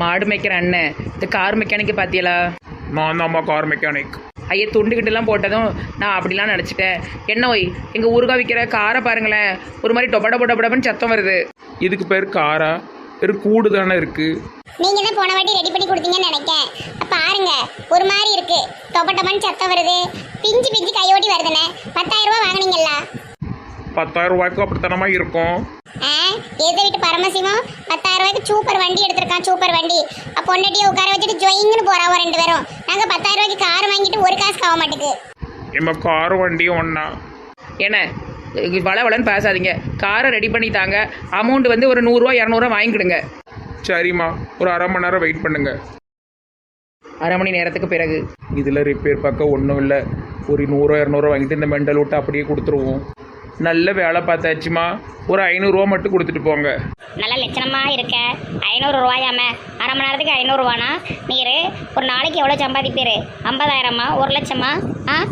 மாடு மேய்க்கிற அண்ணன் இந்த கார் மெக்கானிக்கை பார்த்தியலா நான் தான்மா கார் மெக்கானிக் ஐயா துண்டுகிட்டுலாம் போட்டதும் நான் அப்படிலாம் நினச்சிட்டேன். என்ன ஒய் எங்கள் ஊருகா விற்கிற காரை பாருங்களேன். ஒரு மாதிரி டொபட டொபட டொபடன்னு சத்தம் வருது. இதுக்கு பேர் காரா? பேர் கூடு தானே இருக்கு. நீங்க தான் போன வாட்டி ரெடி பண்ணி கொடுத்தீங்கன்னு நினைக்கேன். பாருங்க ஒரு மாதிரி இருக்கு. தொப்பட்டமான்னு சத்தம் வருது. பிஞ்சு பிஞ்சு கையோடி வருதுண்ணே. பத்தாயிரம் ரூபாய் வாங்குனீங்கல்ல? பத்தாயிரம் ரூபாய்க்கு அப்படித்தனமா இருக்கும். ஆ எதை வீட்டு பரமசிவம்? பத்தாயிரம் ரூபாய்க்கு சூப்பர் வண்டி எடுத்திருக்கான் சூப்பர் வண்டி. அப்போ பொண்டாட்டியை உட்கார வச்சுட்டு ஜொயிங்னு போறாவோ ரெண்டு பேரும். நாங்க பத்தாயிரம் ரூபாய்க்கு கார் வாங்கிட்டு ஒரு காசு ஆக மாட்டேங்குது எம்ம கார் வண்டியும் ஒன்றா என்ன? வள வளன்னு பேசாதீங்க. காரை ரெடி பண்ணி தாங்க. அமௌண்ட் வந்து ஒரு நூறுரூவா இரநூறுவா வாங்கிக்கிடுங்க. சரிம்மா ஒரு அரை மணி நேரம் வெயிட் பண்ணுங்க. அரை மணி நேரத்துக்கு பிறகு. இதில் ரிப்பேர் பார்க்க ஒன்றும் இல்லை. ஒரு நூறுரூவா இரநூறுவா வாங்கிட்டு இந்த மெண்டல் விட்டு அப்படியே கொடுத்துருவோம். நல்ல வேலை பார்த்தாச்சுமா. ஒரு ஐநூறுரூவா மட்டும் கொடுத்துட்டு போங்க. நல்ல லட்சணமா இருக்க. ஐநூறு ரூபாயாம. அரை மணி நேரத்துக்கு ஐநூறுரூவானா நீர் ஒரு நாளைக்கு எவ்வளோ சம்பாதிப்பீர்? ஐம்பதாயிரமா? ஒரு லட்சமா? ஆ?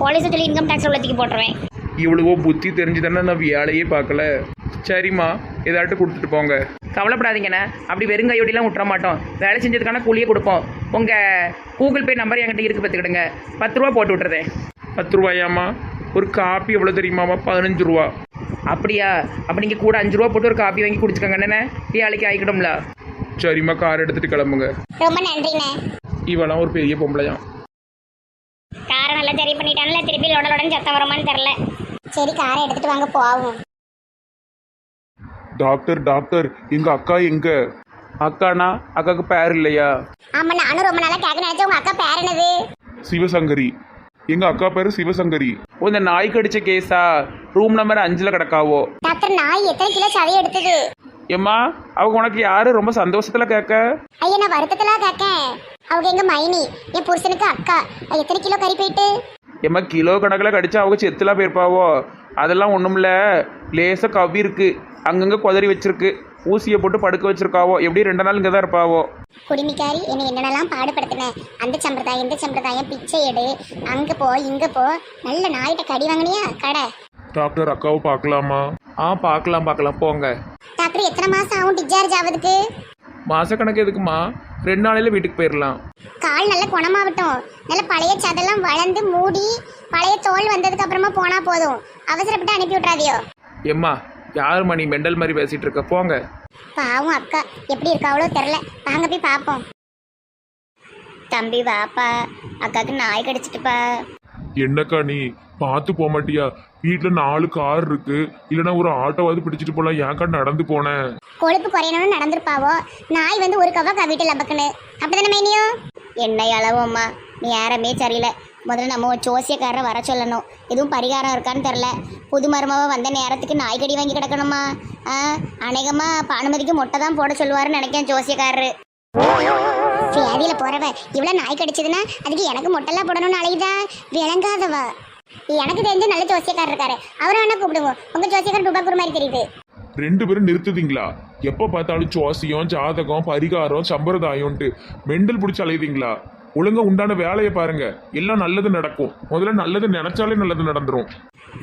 போலீஸை சொல்லி இன்கம் டேக்ஸ் உள்ளத்துக்கு போட்டுருவேன். இவ்வளவோ புத்தி தெரிஞ்சு தானே நான் வேலையே பார்க்கல. சரிம்மா ஏதாட்டு கொடுத்துட்டு போங்க. கவலைப்படாதீங்கண்ணே அப்படி வெறுங்கையோட்டிலாம் விட்டுற மாட்டோம். வேலை செஞ்சதுக்கான கூலியே கொடுப்போம். உங்கள் கூகுள் பே நம்பர் என்கிட்ட இருக்கு பார்த்துக்கிடுங்க. பத்து ரூபா போட்டு விட்டுறேன். பத்து ரூபாயாம்மா? ஒரு காப்பி எவ்வளோ தெரியுமாம்மா பதினஞ்சு ரூபா. அப்படியா? அப்போ நீங்கள் கூட அஞ்சு ரூபா போட்டு ஒரு காப்பி வாங்கி குடிச்சுக்கோங்க. அண்ணே வேலைக்கு ஆகிக்கிடும்ல சரிம்மா கார் எடுத்துட்டு கிளம்புங்க. ரொம்ப நன்றிண்ணே. இவெல்லாம் ஒரு பெரிய பொம்பளையாம் காரை நல்லா சரி பண்ணிட்டான்ல. திருப்பி லொட லொடன்னு சத்தம் வருமான்னு தெரில சரி காரை எடுத்துட்டு வாங்க போவோம். டாக்டர் டாக்டர் எங்க அக்கா எங்க? அக்கானா அக்காக்கு பேர் இல்லையா? ஆமா நானும் ரொம்ப நாளா கேட்க நினைச்சேன். உங்க அக்கா பேர் என்னது? சிவசங்கரி. எங்க அக்கா பேரு சிவசங்கரி. ஓ இந்த நாய் கடிச்ச கேஸா? ரூம் நம்பர் அஞ்சுல கிடக்காவோ? டாக்டர் நாய் எத்தனை கிலோ சதை எடுத்தது? ஏம்மா அவங்க உனக்கு யாரு? ரொம்ப சந்தோஷத்துல கேட்க. ஐயா நான் வருத்தத்துல கேட்கேன். அவங்க எங்க மைனி என் புருஷனுக்கு அக்கா. அது எத்தனை கிலோ கறி போயிட்டு? ஏம்மா கிலோ கணக்கில் கடிச்சா அவங்க செத்துலாம் போயிருப்பாவோ? அதெல்லாம் ஒன்றும்ல லேசாக கவி இருக்கு. அங்கங்கே குதறி வச்சிருக்கு. ஊசியை போட்டு படுக்க வச்சிருக்காவோ? எப்படி ரெண்டு நாள் இங்கே தான் இருப்பாவோ? குடிமிக்காரி என்னை என்னென்னலாம் பாடுபடுத்தினேன் அந்த சம்பிரதாயம் இந்த சம்பிரதாயம் பிச்சை எடு. அங்க போ இங்க போ. நல்ல நாயிட்ட கடி வாங்கினியா? கடை. டாக்டர் அக்காவை பார்க்கலாமா? ஆ பார்க்கலாம் பார்க்கலாம். போங்க. டாக்டர் எத்தனை மாசம் ஆகும் டிஸ்சார்ஜ் ஆகுதுக்கு மாசக்கணக்கு எதுக்குமா? ரெண்டு நாளையில வீட்டுக்கு போயிடலாம் கால் நல்ல குணமாகட்டும். நல்ல பழைய சதெல்லாம் வளர்ந்து மூடி பழைய தோல் வந்ததுக்கு அப்புறமா போனா போதும். அவசரப்பட்டு அனுப்பி விட்றாதியோ எம்மா யாரும்மா நீ மெண்டல் மாதிரி பேசிட்டு இருக்க? போங்க. பாவம் அக்கா. எப்படி இருக்காவளோ தெரில வாங்க போய் பார்ப்போம் தம்பி வாப்பா. அக்காவுக்கு நாய் கடிச்சிட்டுப்பா. என்னக்கா நீ? பார்த்து போக மாட்டியா? வீட்டில் நாலு கார் இருக்கு. இல்லைன்னா ஒரு ஆட்டோவாவது பிடிச்சிட்டு போகலாம் ஏன்க்கா நடந்து போனேன் கொழுப்பு குறையணும்னு நடந்திருப்பாவோ. நாய் வந்து ஒரு கவ்வா கவிட்டு லபக்குன்னு. அப்படிதானே மைனியோ என்ன அளவும்மா. நீ யாரமே சரியில்லை முதல்ல நம்ம ஜோசியக்காரரை வர சொல்லணும். எதுவும் பரிகாரம் இருக்கான்னு தெரில புது மருமவ வந்த நேரத்துக்கு நாய்க்கடி வாங்கி கிடக்கணுமா? ஆ? அநேகமாக பானுமதிக்கு மொட்டை தான் போட சொல்லுவாருன்னு நினைக்கிறேன் ஜோசியக்காரரு. வியாதியில போகிறவ இவ்வளோ நாய் கடிச்சதுன்னா அதுக்கு எனக்கு மொட்டைலாம் போடணும்னு அழையுதா விளங்காதவ. எனக்கு தெரிஞ்ச நல்ல ஜோசியக்காரர் இருக்காரு. அவரை வேணா கூப்பிடுங்க உங்க ஜோசியக்காரர் டுபாக்கூர் மாதிரி தெரியுது. ரெண்டு பேரும் நிறுத்துதீங்களா? எப்போ பார்த்தாலும் ஜோசியம் ஜாதகம் பரிகாரம் சம்பிரதாயம்ன்ட்டு. மெண்டல் பிடிச்சி அலையுதீங்களா? ஒழுங்கா உண்டான வேலையை பாருங்க. எல்லாம் நல்லது நடக்கும். முதல்ல நல்லது நினைச்சாலே நல்லது நடந்துரும்.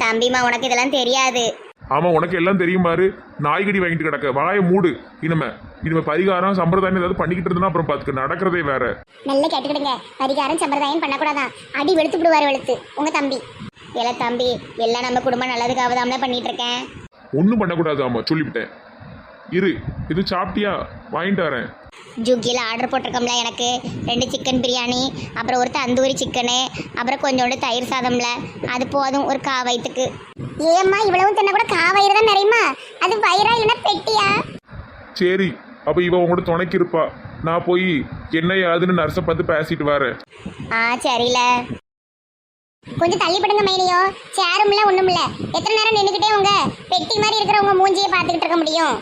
தம்பிமா உனக்கு இதெல்லாம் தெரியாது. ஆமா உனக்கு எல்லாம் தெரியும் பாரு. நாய்கடி வாங்கிட்டு கிடக்க. வாயை மூடு. இனிமே இனிமே பரிகாரம் சம்பிரதாயம் ஏதாவது பண்ணிக்கிட்டு இருந்தா அப்புறம் பார்த்துக்க நடக்கிறதே வேற. நல்ல கேட்டுக்கிடுங்க. பரிகாரம் சம்பிரதாயம் பண்ணக்கூடாதான். அடி வெளுத்து விடுவார் வெளுத்து. உங்க தம்பி. இல்ல தம்பி எல்லாம் நம்ம குடும்பம் நல்லதுக்காக தான் பண்ணிட்டு இருக்கேன் ஒன்றும் பண்ணக்கூடாது ஆமா. சொல்லிவிட்டேன். இரு இது சாப்பிட்டியா? வாங்கிட்டு வரேன். ஜுக்கியில் ஆர்டர் போட்டிருக்கோம்ல எனக்கு. ரெண்டு சிக்கன் பிரியாணி அப்புறம் ஒரு தந்தூரி சிக்கனு அப்புறம் கொஞ்சோண்டு தயிர் சாதம்ல. அது போதும் ஒரு கா வயிற்றுக்கு ஏம்மா இவ்வளவு தின்ன கூட கா வயிறு தான் நிறையுமா? அது வயிறா இல்லைன்னா பெட்டியா? சரி அப்ப இவ உங்களோட துணைக்கு இருப்பா. நான் போய் என்ன ஏதுன்னு நர்ஸை பார்த்து பேசிட்டு வரேன். ஆ சரில. கொஞ்சம் தள்ளி படுங்க மைனியோ. சேரும்ல ஒண்ணும் இல்ல எத்தனை நேரம் நின்னுக்கிட்டே உங்க பெட்டி மாதிரி இருக்கிற உங்க மூஞ்சியை பார்த்துக்கிட்டு இருக்க முடியும்?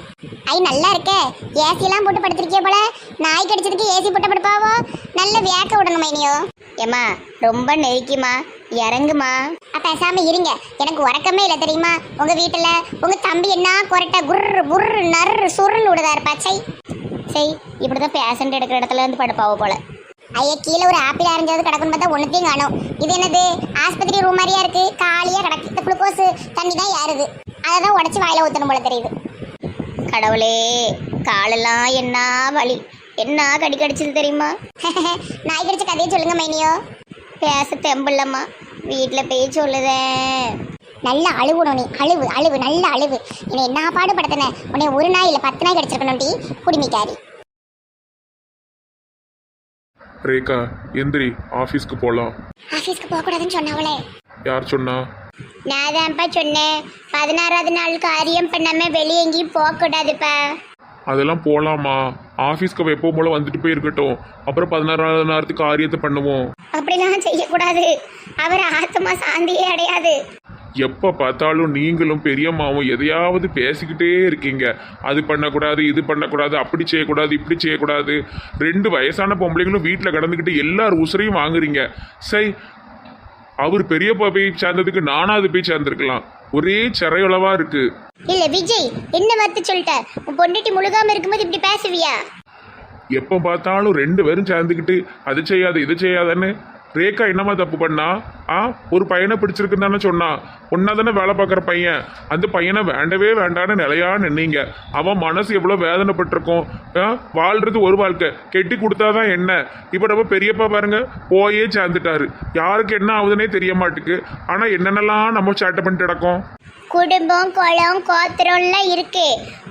ஐ நல்லா இருக்கே. ஏசிலாம் போட்டு படுத்திருக்கிய போல. நாய் கடிச்சதுக்கு ஏசி போட்டு படுப்பாவோ? நல்ல வேக்க விடணுமா இனியோ? ஏமா ரொம்ப நெருக்கிமா இறங்குமா பேசாம இருங்க. எனக்கு உறக்கமே இல்லை தெரியுமா? உங்க வீட்டுல உங்க தம்பி என்ன குரட்ட குர்ரு புர்ரு நர்ரு சுருன்னு விடுதா இருப்பாச்சை சரி இப்படிதான் பேஷண்ட் எடுக்கிற இடத்துல இருந்து படுப்பாவோ போல. ஐயா கீழே ஒரு ஆப்பிள் அரைஞ்சாவது கிடக்குன்னு பார்த்தா ஒன்றுத்தையும் காணும். இது என்னது? ஆஸ்பத்திரி ரூம் மாதிரியா இருக்கு? காலியா கிடக்கு. குளுக்கோஸ் தண்ணி தான் ஏறுது. அதை தான் உடச்சி வாயில ஊற்றணும் போல தெரியுது. கடவுளே காலெல்லாம் என்ன வலி? என்ன கடி கடிச்சது தெரியுமா? நாய் கடிச்ச கதையை சொல்லுங்க மைனியோ. பேச தெம்பில்லம்மா. வீட்டில் போய் சொல்லுதேன் நல்ல அழுவணும் நீ. அழுவு அழுவு நல்ல அழுவு. என்னை என்ன பாடுபடுத்தின? உன்னை ஒரு நாய் இல்லை பத்து நாய் கடிச்சிருக்கணும் டி. குடிமிக்காரி ரேகா எந்திரி ஆஃபீஸ்க்கு போகலாம் ஆஃபீஸ்க்கு போகக்கூடாதுன்னு சொன்னவளே. யார் சொன்னா? நான் தான்ப்பா சொன்னேன். பதினாறாவது நாள் காரியம் பண்ணாம வெளியே எங்கேயும் போகக்கூடாதுப்பா அதெல்லாம் போகலாமா ஆஃபீஸ்க்கு எப்பவும் போல வந்துட்டு போய் இருக்கட்டும் அப்புறம் பதினாறாவது நேரத்துக்கு காரியத்தை பண்ணுவோம். அப்படிலாம் செய்யக்கூடாது. அவர் ஆத்மா சாந்தியே அடையாது. எப்போ பார்த்தாலும் நீங்களும் பெரியம்மாவும் எதையாவது பேசிக்கிட்டே இருக்கீங்க. அது பண்ணக்கூடாது இது பண்ணக்கூடாது அப்படி செய்யக்கூடாது இப்படி செய்யக்கூடாது. ரெண்டு வயசான பொம்பளைங்களும் வீட்டில் கடந்துக்கிட்டு எல்லார் உசுரையும் வாங்குறீங்க. சை அவர் பெரியப்பா போய் சேர்ந்ததுக்கு நானாவது போய் சேர்ந்துருக்கலாம். ஒரே சிறையுளவா இருக்கு. இல்ல விஜய் என்ன வார்த்தை சொல்லிட்ட? உன் பொண்டாட்டி முழுகாம இருக்கும்போது இப்படி பேசுவியா? எப்போ பார்த்தாலும் ரெண்டு பேரும் சேர்ந்துக்கிட்டு அது செய்யாது இது செய்யாதன்னு ரேகா என்னம்மா தப்பு பண்ணா? ஆ ஒரு பையனை பிடிச்சிருக்குன்னு தானே சொன்னா. ஒன்னா தானே வேலை பார்க்குற பையன். அந்த பையனை வேண்டவே வேண்டான்னு நிலையா நின்னீங்க. அவன் மனசு எவ்வளோ வேதனைப்பட்டிருக்கும். ஆ வாழ்றது ஒரு வாழ்க்கை. கெட்டி கொடுத்தாதான் என்ன? இப்போ நம்ம பெரியப்பா பாருங்க போயே சேர்ந்துட்டாரு. யாருக்கு என்ன ஆகுதுன்னே தெரிய மாட்டுக்கு. ஆனால் என்னென்னலாம் நம்ம சேட்டை பண்ணிட்டு கிடக்கோம்? குடும்பம் குளம் கோத்திரம்லாம் இருக்கு.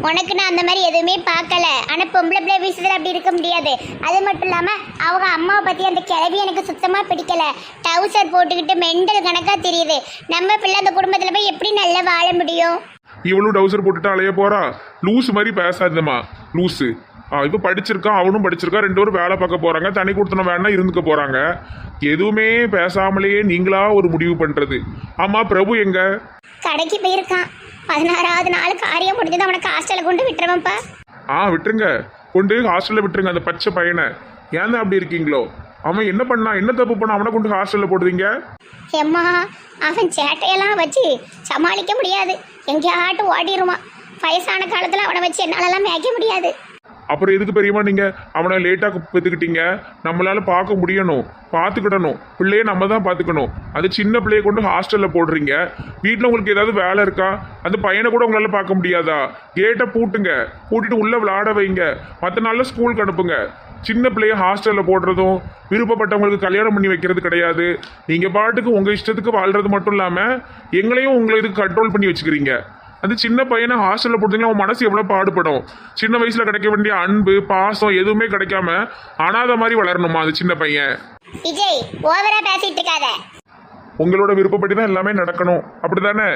உனக்கு நான் அந்த மாதிரி எதுவுமே பார்க்கல. ஆனால் பொம்பளை பிள்ளை விஷயத்துல அப்படி இருக்க முடியாது. அது மட்டும் இல்லாமல் அவங்க அம்மாவை பற்றி அந்த கிளவி எனக்கு சுத்தமாக பிடிக்கல. டவுசர் போட்டுக்கிட்டு மெண்டல் கணக்காக தெரியுது. நம்ம பிள்ளை அந்த குடும்பத்தில் போய் எப்படி நல்லா வாழ முடியும்? இவளும் டவுசர் போட்டுட்டு அலைய போறா? லூஸ் மாதிரி பேசாதம்மா. லூஸு இப்போ படிச்சிருக்கான் அவனும் படிச்சிருக்கான் ரெண்டு பேரும் வேலை பார்க்க போறாங்க தனி கொடுத்தன வேணா இருந்துக்க போறாங்க. எதுவுமே பேசாமலேயே நீங்களா ஒரு முடிவு பண்றது? ஆமா பிரபு எங்க? கடைக்கு போயிருக்கான். பதினாறாவது நாள் காரியம் முடிஞ்சது அவனுக்கு ஹாஸ்டல்ல கொண்டு விட்டுருவேன்ப்பா. ஆ விட்டுருங்க. கொண்டு ஹாஸ்டல்ல விட்டுருங்க அந்த பச்சை பையனை. ஏன் அப்படி இருக்கீங்களோ? அவன் என்ன பண்ணா? என்ன தப்பு பண்ணா? அவனை கொண்டு ஹாஸ்டல்ல போடுறீங்க? எம்மா அவன் சேட்டையெல்லாம் வச்சு சமாளிக்க முடியாது. எங்கேயாட்டும் ஓடிடுவான் வயசான காலத்தில் அவனை வச்சு என்னாலலாம் மேய்க்க முடியாது. அப்புறம் எதுக்கு பெரியமா நீங்கள் அவனை லேட்டாக பெற்றுக்கிட்டீங்க நம்மளால் பார்க்க முடியணும். பார்த்துக்கிடணும். பிள்ளையை நம்ம தான் பார்த்துக்கணும். அது சின்ன பிள்ளையை கொண்டு ஹாஸ்டலில் போடுறீங்க. வீட்டில் உங்களுக்கு ஏதாவது வேலை இருக்கா? அந்த பையனை கூட உங்களால் பார்க்க முடியாதா? கேட்டை பூட்டுங்க. பூட்டிட்டு உள்ளே விளாட வைங்க. மற்ற நாளில் ஸ்கூலுக்கு அனுப்புங்க. சின்ன பிள்ளைய ஹாஸ்டலில் போடுறதும் விருப்பப்பட்டவங்களுக்கு கல்யாணம் பண்ணி வைக்கிறது கிடையாது. நீங்கள் பாட்டுக்கு உங்கள் இஷ்டத்துக்கு வாழ்கிறது மட்டும் இல்லாமல் எங்களையும் உங்களை இதுக்கு கண்ட்ரோல் பண்ணி வச்சுக்கிறீங்க. அந்த சின்ன பையனை ஹாஸ்டலில் போட்டீங்கன்னா அவன் மனசு எவ்வளோ பாடுபடும்? சின்ன வயசில் கிடைக்க வேண்டிய அன்பு பாசம் எதுவுமே கிடைக்காம அனாதை மாதிரி வளரணுமா அது சின்ன பையன்? விஜய் ஓவரா பேசிட்டு இருக்காத. உங்களோட விருப்பப்படி தான் எல்லாமே நடக்கணும். அப்படிதானே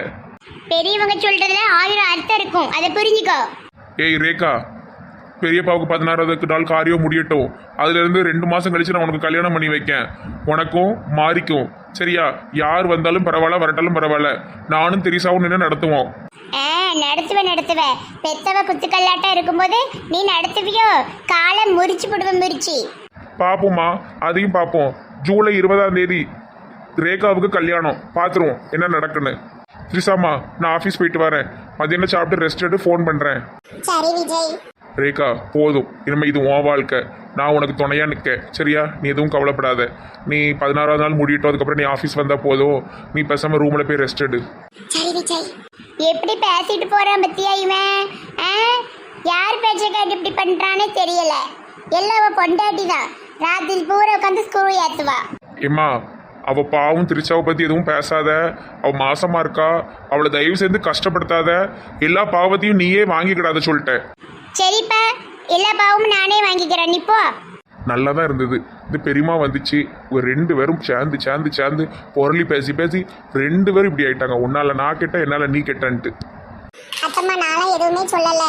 பெரியவங்க சொல்றதுல ஆயிரம் அர்த்தம் இருக்கும். அதை புரிஞ்சுக்கோ. ஏய் ரேகா பெரியப்பாவுக்கு பதினாறாவது நாள் காரியம் முடியட்டும். அதுல இருந்து ரெண்டு மாசம் கழிச்சு நான் உனக்கு கல்யாணம் பண்ணி வைக்கேன். உனக்கும் மாறிக்கும் சரியா? யார் வந்தாலும் பரவாயில்ல வரட்டாலும் பரவாயில்ல. நானும் தெரிசாவும் நின்று நடத்துவோம். ஆ நடத்துவ நடத்துவ. பெத்தவ குத்துக்கல்லாட்டம் இருக்கும்போது நீ நடத்துவியோ? காலை முறிச்சு போடுவ முறிச்சு. பார்ப்போம்மா அதையும் பார்ப்போம் ஜூலை இருபதாம் தேதி ரேகாவுக்கு கல்யாணம். பார்த்துருவோம் என்ன நடக்குன்னு. திரிசாமா நான் ஆஃபீஸ் போயிட்டு வரேன். மதியானம் சாப்பிட்டு ரெஸ்ட் எடுத்து ஃபோன் பண்ணுறேன் சரி விஜய். ரேகா போதும். இனிமேல் இது உன் வாழ்க்கை. நான் உனக்கு துணையாக நிற்க சரியா? நீ எதுவும் கவலைப்படாத. நீ பதினாறாவது நாள் முடியட்டும். அதுக்கப்புறம் நீ ஆஃபீஸ் வந்தால் போதும். நீ பேசாமல் ரூமில் போய் ரெஸ்ட் எடு. சரி விஜய். எப்படி பேசிட்டு போறான் பத்தியா இவன்? யார் பேச்ச கேட்டு இப்படி பண்றானே தெரியல. எல்லாம் பொண்டாட்டி தான். ராத்திரி பூரா உட்காந்து ஸ்கூல் ஏத்துவா. ஏம்மா அவ பாவம் திருச்சாவை பற்றி எதுவும் பேசாத. அவ மாசமா இருக்கா. அவளை தயவு செய்து கஷ்டப்படுத்தாத. எல்லா பாவத்தையும் நீயே வாங்கிக்கிடாத சொல்லிட்டேன். சரிப்பா எல்லா பாவமும் நானே வாங்கிக்கிறேன். நீ போ. நல்லா தான் இருந்தது. இந்த பெரியமா வந்துச்சு. ஒரு ரெண்டு பேரும் சேர்ந்து சேர்ந்து சேர்ந்து பொருளி பேசி பேசி ரெண்டு பேரும் இப்படி ஆயிட்டாங்க. உன்னால நான் கெட்ட என்னால நீ கெட்டன்ட்டு. அத்தம்மா நானும் எதுவுமே சொல்லல.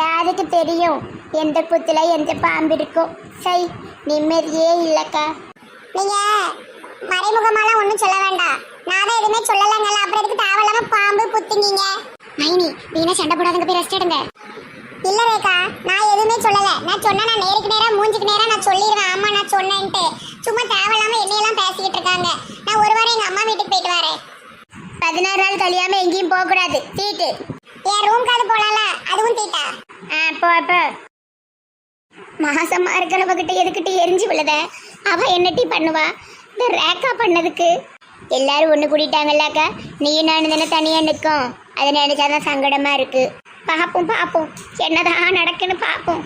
யாருக்கு தெரியும்? எந்த புத்துல எந்த பாம்பு இருக்கும் சை நிம்மதியே இல்லக்கா. நீங்க மறைமுகமாலாம் ஒன்றும் சொல்ல வேண்டாம். நான் தான் எதுவுமே சொல்லலைங்கல்ல. அப்புறம் எதுக்கு தேவையில்லாம பாம்பு புத்துங்கீங்க? மைனி நீங்க சண்டை போடாதுங்க போய் ரெஸ்ட் எடுங்க இல்ல ரேகா நான் எதுவுமே சொல்லல நான் சொன்னா நான் நேருக்கு நேரா மூஞ்சுக்கு நேரா நான் சொல்லிடுவேன் ஆமா நான் சொன்னேன்ட்டு சும்மா தேவையில்லாம என்னையெல்லாம் பேசிக்கிட்டு இருக்காங்க நான் ஒரு வாரம் எங்க அம்மா வீட்டுக்கு போயிட்டு வரேன் பதினாறு நாள் கழியாம எங்கேயும் போக கூடாது தீட்டு என் ரூம் காது போலாம்ல அதுவும் தீட்டா ஆ மாசமா இருக்கிறவ கிட்ட எதுக்கிட்ட எரிஞ்சு விழுத? அவ என்னட்டி பண்ணுவா? இந்த ரேக்கா பண்ணதுக்கு. எல்லாரும் ஒண்ணு கூட்டிட்டாங்கல்லக்கா நீ நான் தானே தனியா நிற்கும் அதை நினைச்சாதான் சங்கடமா இருக்கு. பாப்போம் பாப்போம். என்னதான் நடக்குன்னு பாப்போம்.